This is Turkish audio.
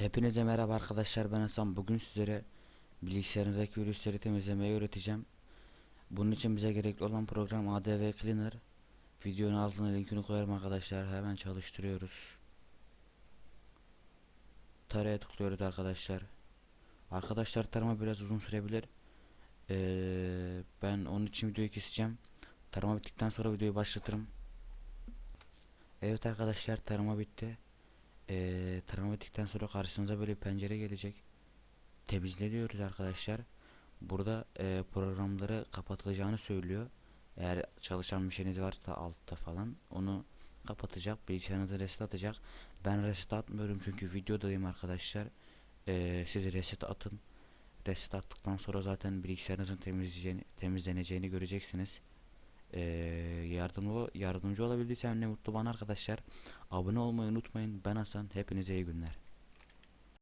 Hepinize merhaba arkadaşlar ben Hasan bugün sizlere bilgisayarınızdaki virüsleri temizlemeyi öğreteceğim. Bunun için bize gerekli olan program ADV Cleaner. Videonun altına linkini koyarım arkadaşlar hemen çalıştırıyoruz. Taraya tıklıyoruz arkadaşlar. Arkadaşlar tarama biraz uzun sürebilir. Ee, ben onun için videoyu keseceğim. Tarama bittikten sonra videoyu başlatırım. Evet arkadaşlar tarama bitti. Ee, tarama sonra karşınıza böyle bir pencere gelecek. Temizle diyoruz arkadaşlar. Burada e, programları kapatılacağını söylüyor. Eğer çalışan bir şeyiniz varsa altta falan onu kapatacak. Bilgisayarınızı reset atacak. Ben reset atmıyorum çünkü videodayım arkadaşlar. Ee, siz reset atın. Reset attıktan sonra zaten bilgisayarınızın temizleneceğini göreceksiniz. Ee, yardımcı, yardımcı olabildiysem ne mutlu bana arkadaşlar. Abone olmayı unutmayın. Ben Hasan. Hepinize iyi günler.